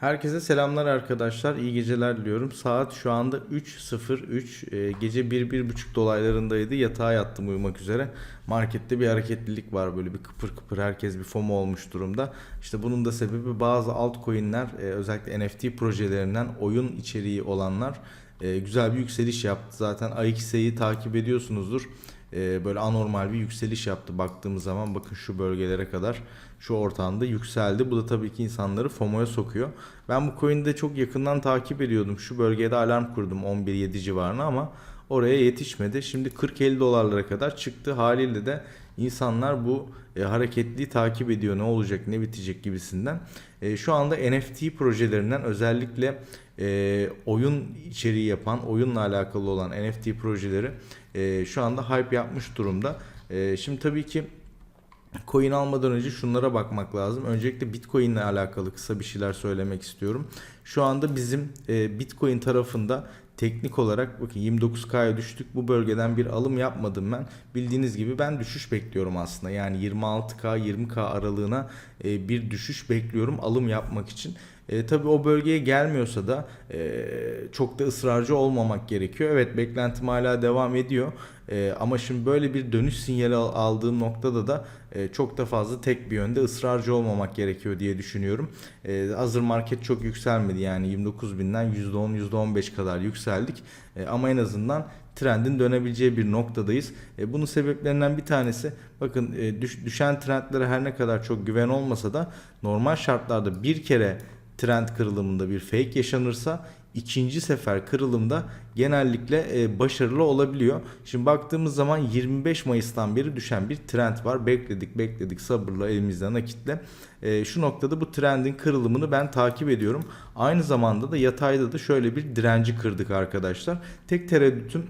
Herkese selamlar arkadaşlar. İyi geceler diliyorum. Saat şu anda 3.03. Ee, gece 1-1.30 dolaylarındaydı. Yatağa yattım uyumak üzere. Markette bir hareketlilik var böyle bir kıpır kıpır. Herkes bir FOMO olmuş durumda. İşte bunun da sebebi bazı altcoin'ler e, özellikle NFT projelerinden oyun içeriği olanlar e, güzel bir yükseliş yaptı. Zaten AXS'yi takip ediyorsunuzdur. E, böyle anormal bir yükseliş yaptı. Baktığımız zaman bakın şu bölgelere kadar şu ortamda yükseldi. Bu da tabii ki insanları FOMO'ya sokuyor. Ben bu coin'i de çok yakından takip ediyordum. Şu bölgede alarm kurdum 11.7 civarına ama oraya yetişmedi. Şimdi 40-50 dolarlara kadar çıktı. Haliyle de insanlar bu e, hareketliği takip ediyor. Ne olacak, ne bitecek gibisinden. E, şu anda NFT projelerinden özellikle e, oyun içeriği yapan, oyunla alakalı olan NFT projeleri e, şu anda hype yapmış durumda. E, şimdi tabii ki Coin almadan önce şunlara bakmak lazım. Öncelikle Bitcoin ile alakalı kısa bir şeyler söylemek istiyorum. Şu anda bizim e, Bitcoin tarafında teknik olarak bakın 29K'ya düştük. Bu bölgeden bir alım yapmadım ben. Bildiğiniz gibi ben düşüş bekliyorum aslında. Yani 26K 20K aralığına e, bir düşüş bekliyorum alım yapmak için. E, tabii o bölgeye gelmiyorsa da e, çok da ısrarcı olmamak gerekiyor. Evet beklentim hala devam ediyor. E, ama şimdi böyle bir dönüş sinyali al- aldığım noktada da e, çok da fazla tek bir yönde ısrarcı olmamak gerekiyor diye düşünüyorum. E, hazır market çok yükselmedi yani 29 binden %10 %15 kadar yükseldik. E, ama en azından trendin dönebileceği bir noktadayız. E, bunun sebeplerinden bir tanesi bakın e, düş- düşen trendlere her ne kadar çok güven olmasa da normal şartlarda bir kere trend kırılımında bir fake yaşanırsa ikinci sefer kırılımda genellikle e, başarılı olabiliyor. Şimdi baktığımız zaman 25 Mayıs'tan beri düşen bir trend var. Bekledik bekledik sabırla elimizden nakitle. E, şu noktada bu trendin kırılımını ben takip ediyorum. Aynı zamanda da yatayda da şöyle bir direnci kırdık arkadaşlar. Tek tereddütüm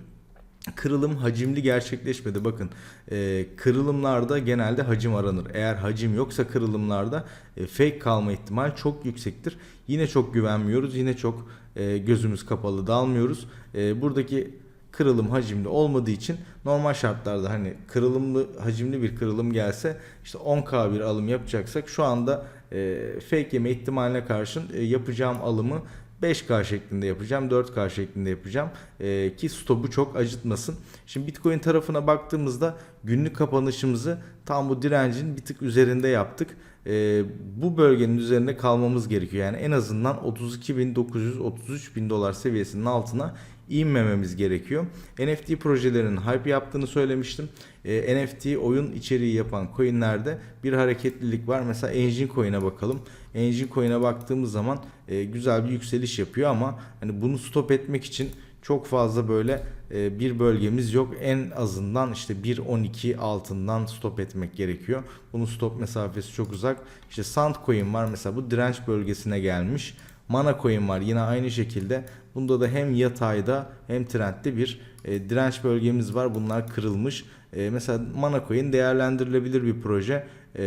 kırılım hacimli gerçekleşmedi. Bakın e, kırılımlarda genelde hacim aranır. Eğer hacim yoksa kırılımlarda e, fake kalma ihtimal çok yüksektir. Yine çok güvenmiyoruz. Yine çok e, gözümüz kapalı dalmıyoruz. E, buradaki kırılım hacimli olmadığı için normal şartlarda hani kırılımlı hacimli bir kırılım gelse işte 10k bir alım yapacaksak şu anda e, fake yeme ihtimaline karşın e, yapacağım alımı 5K şeklinde yapacağım, 4K şeklinde yapacağım Ee, ki stopu çok acıtmasın. Şimdi Bitcoin tarafına baktığımızda günlük kapanışımızı tam bu direncin bir tık üzerinde yaptık. Ee, bu bölgenin üzerinde kalmamız gerekiyor. Yani en azından 32.900-33.000 dolar seviyesinin altına inmememiz gerekiyor. NFT projelerinin hype yaptığını söylemiştim. Ee, NFT oyun içeriği yapan coinlerde bir hareketlilik var. Mesela Engine Coin'e bakalım. Engine Coin'e baktığımız zaman e, güzel bir yükseliş yapıyor ama hani bunu stop etmek için çok fazla böyle e, bir bölgemiz yok. En azından işte 1.12 altından stop etmek gerekiyor. Bunun stop mesafesi çok uzak. İşte Sandcoin var mesela bu direnç bölgesine gelmiş. Mana coin var yine aynı şekilde. Bunda da hem yatayda hem trendde bir e, direnç bölgemiz var. Bunlar kırılmış. E, mesela Mana coin değerlendirilebilir bir proje. E,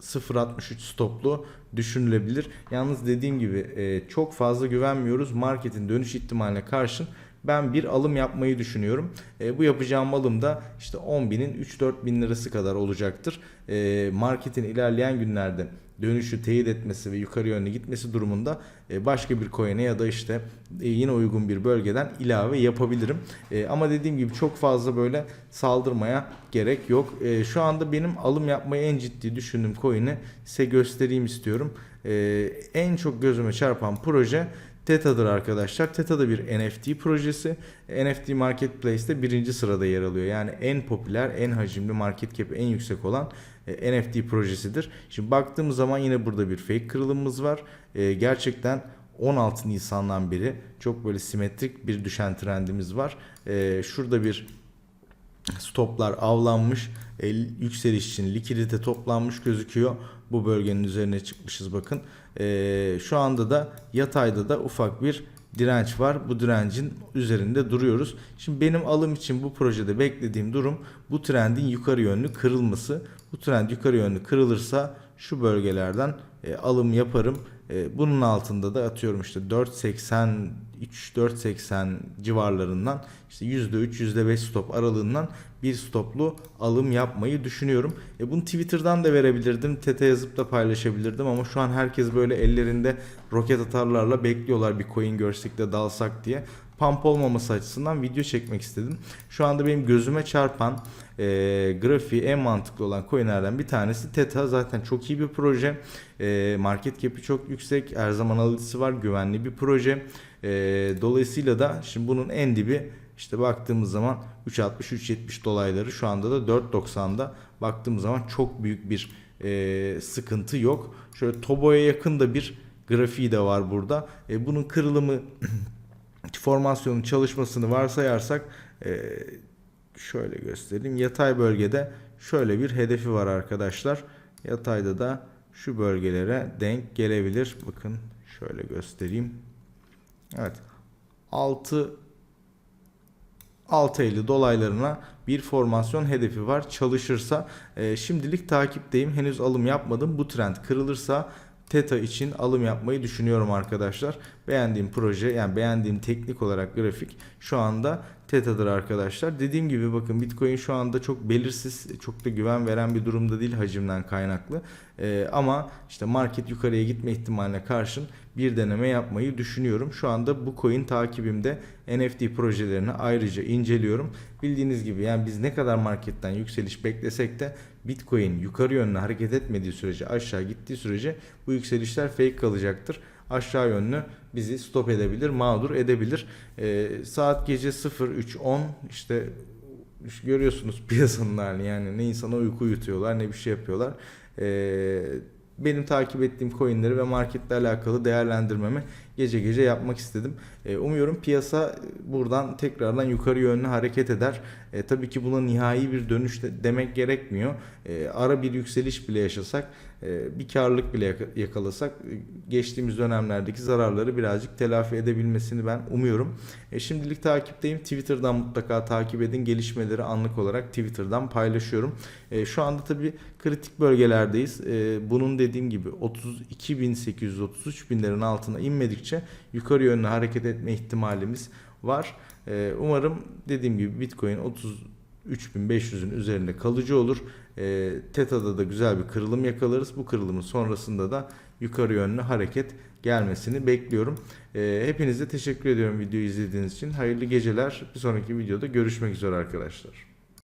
0.63 stoplu düşünülebilir. Yalnız dediğim gibi e, çok fazla güvenmiyoruz. Marketin dönüş ihtimaline karşın ben bir alım yapmayı düşünüyorum. E, bu yapacağım alım da işte 10 binin 3-4 bin lirası kadar olacaktır. E, marketin ilerleyen günlerde dönüşü teyit etmesi ve yukarı yönlü gitmesi durumunda e, başka bir coin'e ya da işte e, yine uygun bir bölgeden ilave yapabilirim. E, ama dediğim gibi çok fazla böyle saldırmaya gerek yok. Şu anda benim alım yapmayı en ciddi düşündüğüm coin'i size göstereyim istiyorum. E, en çok gözüme çarpan proje Teta'dır arkadaşlar. Teta da bir NFT projesi. NFT Marketplace'te birinci sırada yer alıyor. Yani en popüler, en hacimli, market cap en yüksek olan e, NFT projesidir. Şimdi baktığımız zaman yine burada bir fake kırılımımız var. E, gerçekten 16 Nisan'dan beri çok böyle simetrik bir düşen trendimiz var. E, şurada bir stoplar avlanmış. E, yükseliş için likidite toplanmış gözüküyor. Bu bölgenin üzerine çıkmışız bakın. E, şu anda da yatayda da ufak bir direnç var. Bu direncin üzerinde duruyoruz. Şimdi benim alım için bu projede beklediğim durum bu trendin yukarı yönlü kırılması. Bu trend yukarı yönlü kırılırsa şu bölgelerden e, alım yaparım. E, bunun altında da atıyorum işte 4.80 3-4.80 civarlarından işte %3 %5 stop aralığından bir stoplu alım yapmayı düşünüyorum. E bunu Twitter'dan da verebilirdim. TT yazıp da paylaşabilirdim ama şu an herkes böyle ellerinde roket atarlarla bekliyorlar bir coin görsek de dalsak diye. Pump olmaması açısından video çekmek istedim. Şu anda benim gözüme çarpan e, grafiği en mantıklı olan coinlerden bir tanesi Teta. Zaten çok iyi bir proje. E, market cap'i çok yüksek. Her zaman alıcısı var. Güvenli bir proje. E, dolayısıyla da şimdi bunun en dibi işte baktığımız zaman 3.60-3.70 dolayları şu anda da 4.90'da baktığımız zaman çok büyük bir e, sıkıntı yok. Şöyle Tobo'ya yakın da bir grafiği de var burada. E, bunun kırılımı formasyonun çalışmasını varsayarsak e, şöyle göstereyim. Yatay bölgede şöyle bir hedefi var arkadaşlar. Yatayda da şu bölgelere denk gelebilir. Bakın şöyle göstereyim. Evet. 6 6.50 dolaylarına bir formasyon hedefi var. Çalışırsa e, şimdilik takipteyim. Henüz alım yapmadım. Bu trend kırılırsa Teta için alım yapmayı düşünüyorum arkadaşlar. Beğendiğim proje yani beğendiğim teknik olarak grafik şu anda Teta'dır arkadaşlar. Dediğim gibi bakın Bitcoin şu anda çok belirsiz, çok da güven veren bir durumda değil hacimden kaynaklı. Ee, ama işte market yukarıya gitme ihtimaline karşın bir deneme yapmayı düşünüyorum. Şu anda bu coin takibimde NFT projelerini ayrıca inceliyorum. Bildiğiniz gibi yani biz ne kadar marketten yükseliş beklesek de Bitcoin yukarı yönlü hareket etmediği sürece aşağı gittiği sürece bu yükselişler fake kalacaktır. Aşağı yönlü bizi stop edebilir, mağdur edebilir. Ee, saat gece 03.10 işte görüyorsunuz piyasanın halini yani ne insana uyku uyutuyorlar ne bir şey yapıyorlar. Ee, benim takip ettiğim coinleri ve marketle alakalı değerlendirmemi gece gece yapmak istedim. E, umuyorum piyasa buradan tekrardan yukarı yönlü hareket eder. E, tabii ki buna nihai bir dönüş de demek gerekmiyor. E, ara bir yükseliş bile yaşasak, e, bir karlılık bile yaka- yakalasak e, geçtiğimiz dönemlerdeki zararları birazcık telafi edebilmesini ben umuyorum. E, şimdilik takipteyim. Twitter'dan mutlaka takip edin. Gelişmeleri anlık olarak Twitter'dan paylaşıyorum. E, şu anda tabii kritik bölgelerdeyiz. E, bunun dediğim gibi 32.833 binlerin altına inmedikçe yukarı yönlü hareket etme ihtimalimiz var. E, umarım dediğim gibi Bitcoin 33.500'ün üzerinde kalıcı olur. E, Teta'da da güzel bir kırılım yakalarız. Bu kırılımın sonrasında da yukarı yönlü hareket gelmesini bekliyorum. E, hepinize teşekkür ediyorum videoyu izlediğiniz için. Hayırlı geceler. Bir sonraki videoda görüşmek üzere arkadaşlar.